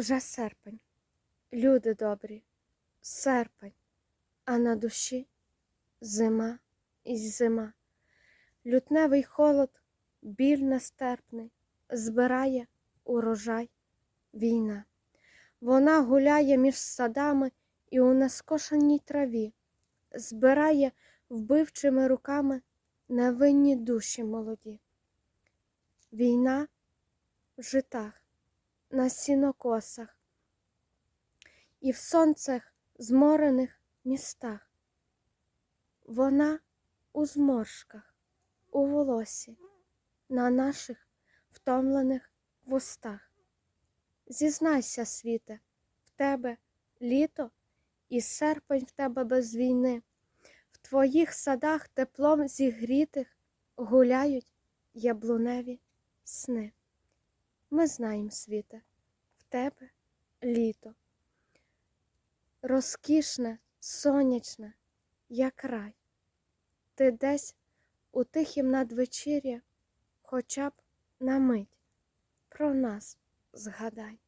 Вже серпень, люди добрі, серпень, а на душі зима і зима. Лютневий холод, біль нестерпний, збирає урожай війна. Вона гуляє між садами і у нескошеній траві, збирає вбивчими руками невинні душі молоді. Війна в житах, на сінокосах і в сонцях зморених містах. Вона у зморшках, у волосі, на наших втомлених вустах. Зізнайся, світе, в тебе літо і серпень в тебе без війни. В твоїх садах теплом зігрітих гуляють яблуневі сни. Ми знаємо, світе, тебе літо. Розкішне, сонячне, як рай. Ти десь у тихім надвечір'я, хоча б на мить про нас згадай.